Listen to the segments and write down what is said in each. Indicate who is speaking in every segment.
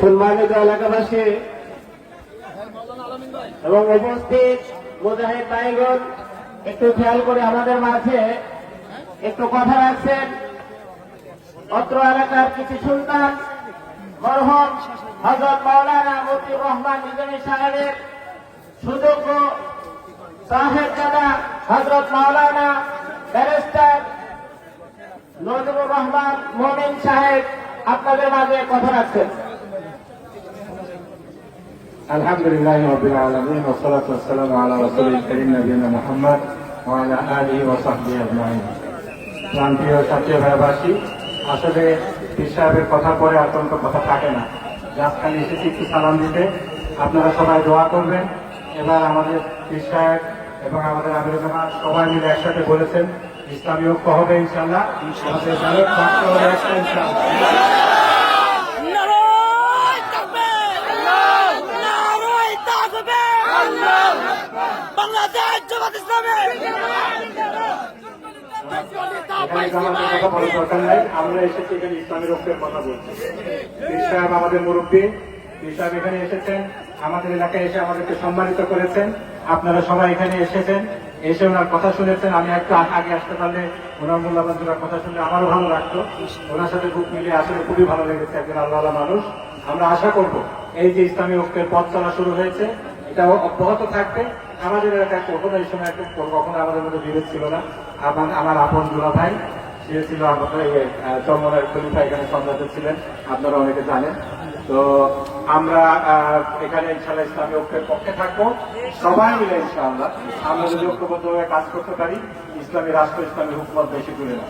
Speaker 1: সম্মানিত এলাকাবাসী এবং উপস্থিত মুজাহিদ ভাইগণ, একটু খেয়াল করে আমাদের মাঝে একটু কথা রাখছেন। অত্র এলাকার কিছু সুলতান, মরহম হজরত মাওলানা মতিউর রহমান নিজামী সাহেবের সুযোগ্য সাহেব দাদা হজরত মাওলানা নজরুল রহমান মমিন সাহেব আপনাদের মাঝে কথা রাখছেন
Speaker 2: الحمد لله رب العالمين والصلاة والسلام على رسول الكريم نبينا محمد وعلى آله وصحبه أجمعين প্রান্তীয় সাথী ভাইবাসী আসলে পীর সাহেবের কথা পরে আর কোনো কথা থাকে না রাজখানে এসেছি একটু সালাম দিতে আপনারা সবাই দোয়া করবেন এবার আমাদের পীর সাহেব এবং আমাদের আমির জামা সবাই মিলে একসাথে বলেছেন ইসলামী ঐক্য হবে ইনশাল্লাহ
Speaker 3: বাংলাদেশ জামাত ইসলামী।
Speaker 2: আমরা এসেছি এখানে কথা বলছি সাহেব আমাদের মুরব্বী। সাহেব এখানে এসেছেন। আমাদের এলাকায় এসে আমাদেরকে সম্মানিত করেছেন। আপনারা সবাই এখানে এসেছেন। এসে ওনার কথা শুনেছেন, আমি একটু আগে আসতে পারলে ওনার মূল্যবান কথা শুনলে আমারও ভালো লাগতো। ওনার সাথে বুক মিলিয়ে আসলে খুবই ভালো লেগেছে একজন আল্লাহ মানুষ। আমরা আশা করব এই যে ইসলামী ঐক্যের পথ চলা শুরু হয়েছে, এটা অব্যাহত থাকবে। আমাদের এলাকায় কখনো এই সময় একটু কখনো আমাদের মধ্যে বিরোধ ছিল না। আমার আমার আপন দুলা ভাই, সে ছিল আমাদের এই চন্মনের খলিফা, এখানে সম্রাট ছিলেন। আপনারা অনেকে জানেন। তো আমরা এখানে ইনশাল্লাহ ইসলামী ঐক্যের পক্ষে থাকব। সবাই মিলে ইনশাআল্লাহ। আমরা যদি ঐক্যবদ্ধভাবে কাজ করতে পারি, ইসলামী রাষ্ট্র, ইসলামী হুকুমত বেশি তুলে না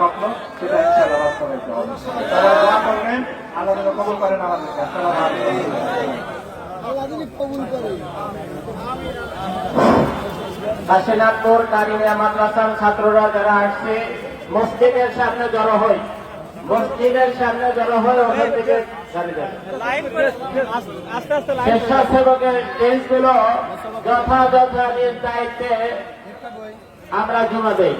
Speaker 2: স্বপ্ন, সেটা বাস্তবায়িত হবে। তারা দোয়া করবেন, আল্লাহ যেন কবুল করেন আমাদেরকে
Speaker 1: কারিমিয়া মাদ্রাসার ছাত্ররা যারা আসছে, মসজিদের সামনে জড়ো হয় মসজিদের সামনে জড়ো হয় ওখান থেকে স্বেচ্ছাসেবকের ড্রেসগুলো যথাযথ নিজ দায়িত্বে আমরা জমা দেই।